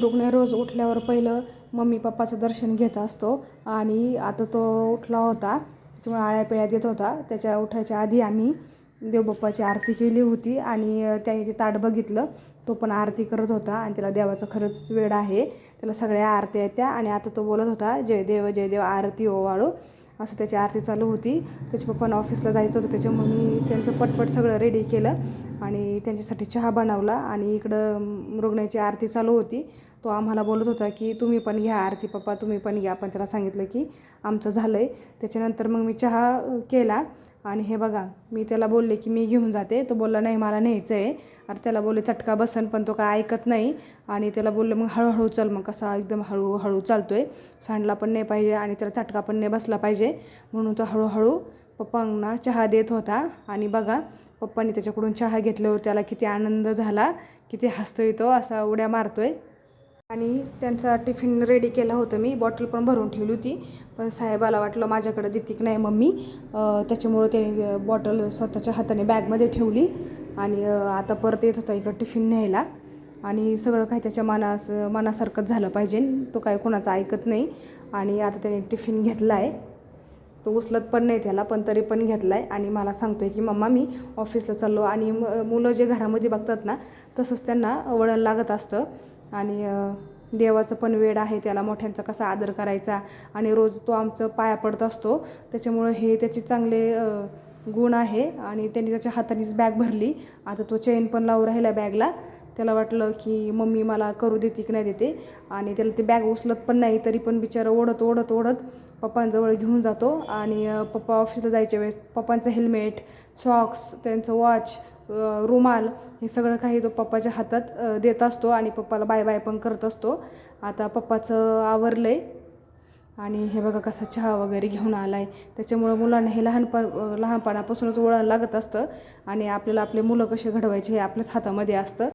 रुग्ण रोज उठल्यावर पहिलं मम्मी पप्पाचं दर्शन घेत असतो आणि आता तो उठला होता त्याच्यामुळे आळ्या पिळ्या देत होता. त्याच्या उठायच्या आधी आम्ही देवबाप्पाची आरती केली होती आणि त्याने ते ताट बघितलं. तो पण आरती करत होता आणि त्याला देवाचं खरंच वेळ आहे. त्याला सगळ्या आरत्या येत्या आणि आता तो बोलत होता जय देव जय देव आरती ओवाळो असं त्याची आरती चालू होती. त्याच्या पप्पांना ऑफिसला जायचं होतं त्याच्यामुळे मी त्यांचं पटपट सगळं रेडी केलं. आणि त्यांच्यासाठी चहा बनवला आणि इकडं रुग्णाची आरती चालू होती. तो आम्हाला बोलत होता की तुम्ही पण घ्या आरती पप्पा तुम्ही पण घ्या. पण त्याला सांगितलं की आमचं झालं आहे त्याच्यानंतर मग मी चहा केला. आणि हे बघा मी त्याला बोलले की मी घेऊन जाते. तो बोलला नाही मला न्यायचं आहे अरे त्याला बोलले चटका बसन पण तो काय ऐकत नाही. आणि त्याला बोललं मग हळूहळू चल मग कसा एकदम हळूहळू चालतो आहे सांडला पण नाही पाहिजे आणि त्याला चटका पण नाही बसला पाहिजे. म्हणून तो हळूहळू पप्पांना चहा देत होता. आणि बघा पप्पांनी त्याच्याकडून चहा घेतल्यावर त्याला किती आनंद झाला किती हसतो येतो असा उड्या मारतोय. आणि त्यांचा टिफिन रेडी केला होता मी. बॉटल पण भरून ठेवली होती. पण साहेबाला वाटलं माझ्याकडे देते की नाही मम्मी. त्याच्यामुळं त्याने बॉटल स्वतःच्या हाताने बॅगमध्ये ठेवली. आणि आता परत येत होता इकडं टिफिन न्यायला. आणि सगळं काही त्याच्या मनास मनासारखंच झालं पाहिजे. तो काय कोणाचं ऐकत नाही. आणि आता त्याने टिफिन घेतला आहे तो उचलत पण नाही त्याला पण तरी पण घेतला आहे आणि मला सांगतो आहे की मम्मा मी ऑफिसला चाललो आणि मुलं जे घरामध्ये बघतात ना तसंच त्यांना वळण लागत असतं. आणि देवाचं पण वेळ आहे त्याला मोठ्यांचा कसा आदर करायचा? आणि रोज तो आमचं पाया पडत असतो. त्याच्यामुळं हे त्याचे चांगले गुण आहे. आणि त्यांनी त्याच्या हातानेच बॅग भरली. आता तो चेन पण लावून राहिला बॅगला त्याला वाटलं की मम्मी मला करू देते की नाही देते. आणि त्याला ते बॅग उचलत पण नाही तरी पण बिचारा ओढत ओढत ओढत पप्पांजवळ घेऊन जातो. आणि पप्पा ऑफिसला जायच्या वेळेस पप्पांचं हेल्मेट सॉक्स त्यांचं वॉच रुमाल हे सगळं काही तो पप्पाच्या हातात देत असतो आणि पप्पाला बाय बाय पण करत असतो. आता पप्पाचं आवरलं आहे आणि हे बघा कसा चहा वगैरे घेऊन आला आहे त्याच्यामुळं मुलांना हे लहानपण लहानपणापासूनच वळण लागत असतं. आणि आपल्याला आपले मुलं कसे घडवायचे हे आपल्याच हातामध्ये असतं.